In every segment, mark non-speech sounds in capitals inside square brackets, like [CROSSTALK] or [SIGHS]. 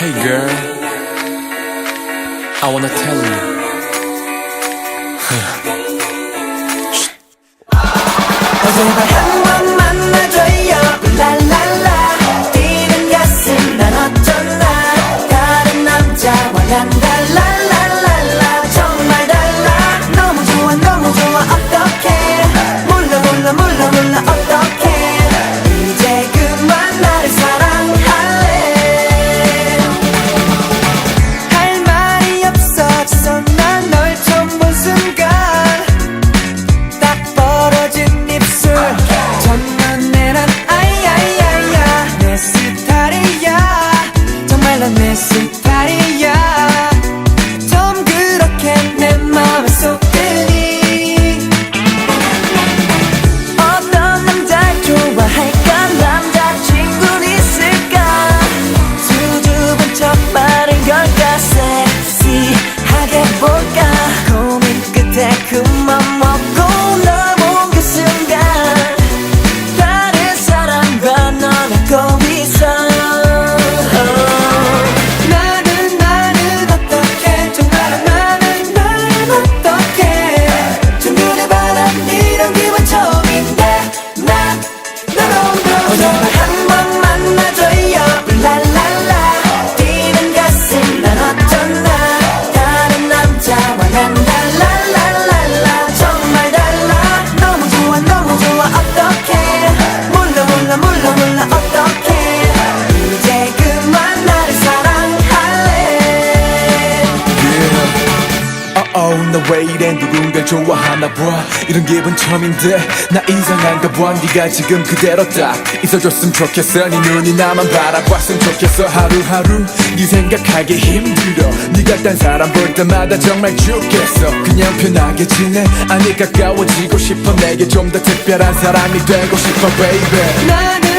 Hey girl, I wanna tell you. [SIGHS] sevmesin 좋아하나 봐 이런 기분 처음인데 나 이상한가 봐 네가 지금 그대로 딱 있어줬으면 좋겠어. 네 눈이 나만 바라봤으면 좋겠어. 하루하루 네 생각하기 힘들어. 네가 딴 사람 볼 때마다 정말 죽겠어. 그냥 편하게 지내. 아니 가까워지고 싶어. 내게 좀 더 특별한 사람이 되고 싶어 baby.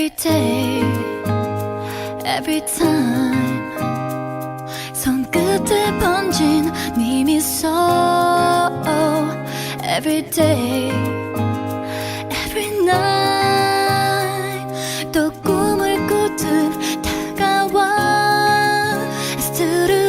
every day every time 손끝에 번진 네 미소 every day every night 또 꿈을 꾸듯 다가와 스트레